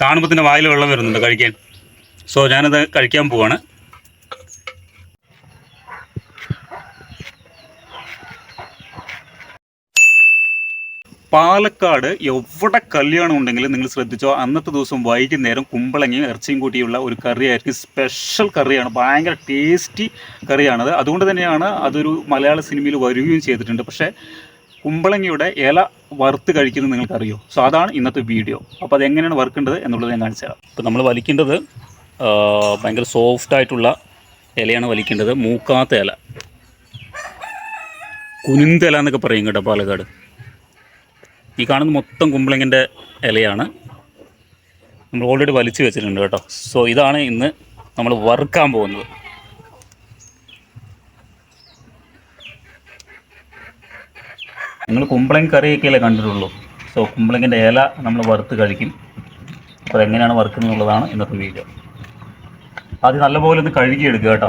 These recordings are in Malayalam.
കാണുമ്പോൾ തന്നെ വായിൽ വെള്ളം വരുന്നുണ്ട് കഴിക്കാൻ. സോ ഞാനത് കഴിക്കാൻ പോവാണ്. പാലക്കാട് എവിടെ കല്യാണം ഉണ്ടെങ്കിലും നിങ്ങൾ ശ്രദ്ധിച്ചോ? അന്നത്തെ ദിവസം വൈകുന്നേരം കുമ്പളങ്ങയും ഇറച്ചിയും കൂട്ടിയുള്ള ഒരു കറിയായിരിക്കും സ്പെഷ്യൽ കറിയാണ്. ഭയങ്കര ടേസ്റ്റി കറിയാണത്. അതുകൊണ്ട് തന്നെയാണ് അതൊരു മലയാള സിനിമയിൽ വരികയും ചെയ്തിട്ടുണ്ട്. പക്ഷേ കുമ്പളങ്ങയുടെ ഇല വറുത്ത് കഴിക്കുന്നത് നിങ്ങൾക്കറിയോ? സോ അതാണ് ഇന്നത്തെ വീഡിയോ അപ്പോൾ അതെങ്ങനെയാണ് വറുക്കേണ്ടത് എന്നുള്ളത് ഞാൻ കാണിച്ചു തരാം. നമ്മൾ വലിക്കേണ്ടത് ഭയങ്കര സോഫ്റ്റ് ആയിട്ടുള്ള ഇലയാണ് വലിക്കേണ്ടത്. മൂക്കാത്ത ഇല. കുനിന്തല എന്നൊക്കെ പറയും കേട്ടോ പാലക്കാട്. ഈ കാണുന്ന മൊത്തം കുമ്പളങ്ങിന്റെ ഇലയാണ്. നമ്മൾ ഓൾറെഡി വലിച്ചു വെച്ചിട്ടുണ്ട് കേട്ടോ. സോ ഇതാണ് ഇന്ന് നമ്മൾ വറുക്കാൻ പോകുന്നത്. നിങ്ങൾ കുമ്പളങ്ങ കറിയൊക്കെയല്ലേ കണ്ടിട്ടുള്ളൂ. സോ കുമ്പളങ്ങിന്റെ ഇല നമ്മൾ വറുത്ത് കഴിക്കും. അപ്പോൾ എങ്ങനെയാണ് വറുക്കുന്നത് എന്നുള്ളതാണ് ഇന്നത്തെ വീഡിയോ ആദ്യം നല്ലപോലെ ഒന്ന് കഴുകിയെടുക്കുക കേട്ടോ.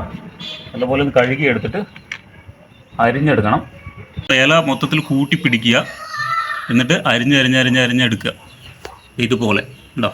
നല്ലപോലെ ഒന്ന് കഴുകിയെടുത്തിട്ട് അരിഞ്ഞെടുക്കണം. ഇല മൊത്തത്തിൽ കൂട്ടി പിടിക്കുക എന്നിട്ട് അരിഞ്ഞ് അരിഞ്ഞ് അരിഞ്ഞ് അരിഞ്ഞെടുക്കുക ഇതുപോലെ. ഉണ്ടോ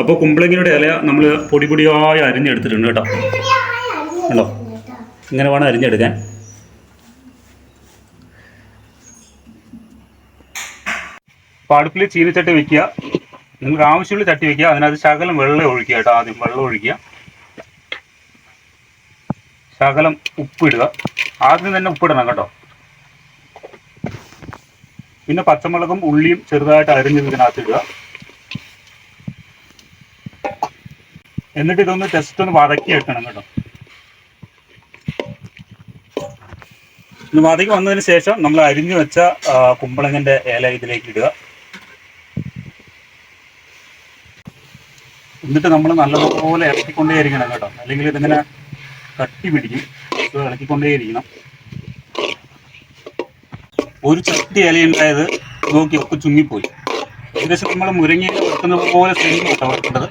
അപ്പോൾ കുമ്പളങ്ങിയുടെ ഇല നമ്മൾ പൊടി പൊടിയായി അരിഞ്ഞെടുത്തിട്ടുണ്ട് കേട്ടോ. ഉണ്ടോ ഇങ്ങനെ വേണം അരിഞ്ഞെടുക്കാൻ. അപ്പോൾ അടുപ്പിൽ ചീനച്ചട്ടി വെക്കുക. നിങ്ങൾക്ക് ആവശ്യമുള്ള ചട്ടി വെക്കുക. അതിനകത്ത് ശകലം വെള്ളം ഒഴിക്കുക കേട്ടോ ആദ്യം. വെള്ളം ഒഴിക്കുക. ശകലം ഉപ്പിടുക. ആദ്യം തന്നെ ഉപ്പിടണം കേട്ടോ. പിന്നെ പച്ചമുളകും ഉള്ളിയും ചെറുതായിട്ട് അരിഞ്ഞത് ഇതിനകത്ത് ഇടുക. എന്നിട്ട് ഇതൊന്ന് ടെസ്റ്റ് ഒന്ന് വതക്കി വെക്കണം കേട്ടോ. ഇത് വതക്കി വന്നതിന് ശേഷം നമ്മൾ അരിഞ്ഞു വെച്ച കുമ്പളങ്ങന്റെ ഇല ഇതിലേക്ക് ഇടുക. എന്നിട്ട് നമ്മൾ നല്ലതുപോലെ ഇളക്കിക്കൊണ്ടേയിരിക്കണം കേട്ടോ. അല്ലെങ്കിൽ ഇതിങ്ങനെ കട്ടി പിടിക്കും. ഇളക്കിക്കൊണ്ടേയിരിക്കണം. ഒരു ചട്ടി ഇല ഉണ്ടായത് നോക്കി ഒക്കെ ചുങ്ങിപ്പോയി. ഏകദേശം നമ്മൾ മുരിങ്ങയില വെക്കുന്ന പോലെ സെയിം കേട്ടോ വെക്കേണ്ടത്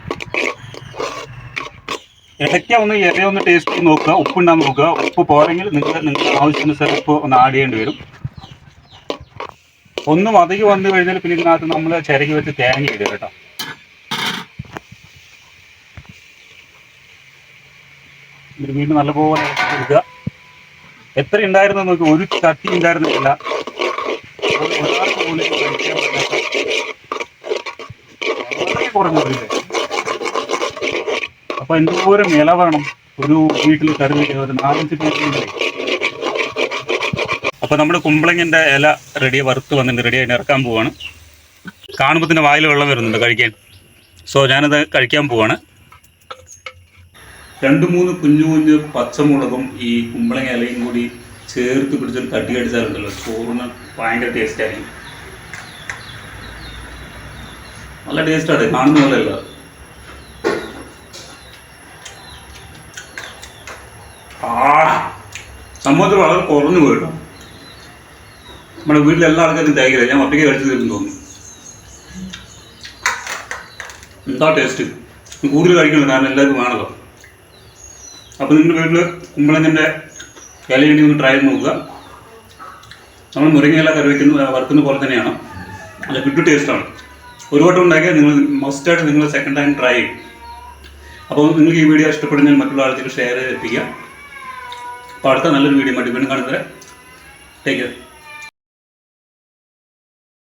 ഇടയ്ക്ക ഒന്ന് ഇല ഒന്ന് ടേസ്റ്റ് നോക്കുക. ഉപ്പുണ്ടാകും നോക്കുക. ഉപ്പ് പോരെങ്കിൽ നിങ്ങൾ നിങ്ങൾക്ക് ആവശ്യാനുസരണം ഉപ്പ് ഒന്ന് ആഡ് ചെയ്യേണ്ടി വരും. ഒന്ന് വതകി വന്നു കഴിഞ്ഞാൽ പിന്നെ ഇതിനകത്ത് നമ്മൾ ചിരകി വെച്ച് തേങ്ങ ഇടുക കേട്ടോ. വീണ്ടും നല്ലപോലെ എടുക്കുക എത്ര ഉണ്ടായിരുന്നു നോക്കി. ഒരു ചട്ടി ഉണ്ടായിരുന്നില്ല ഒരാൾക്ക് പോലും കഴിക്കാൻ പറ്റാത്ത വളരെ അപ്പൊ എന്തോരം ഇല വേണം ഒരു വീട്ടിൽ കറി വെക്കാൻ ഒരു നാലഞ്ച് പേരില്ലേ അപ്പൊ നമ്മുടെ കുമ്പളങ്ങിന്റെ ഇല റെഡി വറുത്ത് വന്നിട്ട് റെഡി ആയിട്ട് ഇറക്കാൻ പോവാണ്. കാണുമ്പോൾ തന്നെ വായിൽ വെള്ളം വരുന്നുണ്ട് കഴിക്കാൻ. സോ ഞാനത് കഴിക്കാൻ പോവാണ്. രണ്ട് മൂന്ന് കുഞ്ഞു കുഞ്ഞു പച്ചമുളകും ഈ കുമ്പളങ്ങ ഇലയും കൂടി ചേർത്ത് പിടിച്ചൊരു കട്ടി കടിച്ചാലുണ്ടല്ലോ ചോറിന് ഭയങ്കര ടേസ്റ്റ് ആയിരിക്കും. നല്ല ടേസ്റ്റാണ് കാണുന്ന സംഭവത്തിൽ വളരെ കുറഞ്ഞു പോയിട്ടോ. നമ്മുടെ വീട്ടിൽ എല്ലാ ആൾക്കാരും തേക്കില്ല ഞാൻ ഒറ്റയ്ക്ക് കഴിച്ചു തരും തോന്നി. എന്താ ടേസ്റ്റ് കൂടുതൽ കഴിക്കണം കാരണം എല്ലാവർക്കും വേണമല്ലോ അപ്പോൾ നിങ്ങളുടെ വീട്ടിൽ കുമ്പളങ്ങന്റെ ഇലയണ്ടി ഒന്ന് ട്രൈ നോക്കുക. നമ്മൾ മുരിങ്ങയില കറി വയ്ക്കുന്ന വറുക്കുന്ന പോലെ തന്നെയാണ്. അത് കിട്ടു ടേസ്റ്റാണ് ഒരു വട്ടം ഉണ്ടാക്കിയാൽ നിങ്ങൾ മസ്റ്റായിട്ട് നിങ്ങൾ സെക്കൻഡ് ടൈം ട്രൈ ചെയ്യും. അപ്പോൾ നിങ്ങൾക്ക് ഈ വീഡിയോ ഇഷ്ടപ്പെടുന്നതിന് മറ്റുള്ള ആൾക്കാർ ഷെയർ ചെയ്ത് എത്തിക്കുക അപ്പോൾ അടുത്ത നല്ലൊരു വീഡിയോ ആയിട്ട് വീണ്ടും കാണുന്നത് ടേക്ക് കെയർ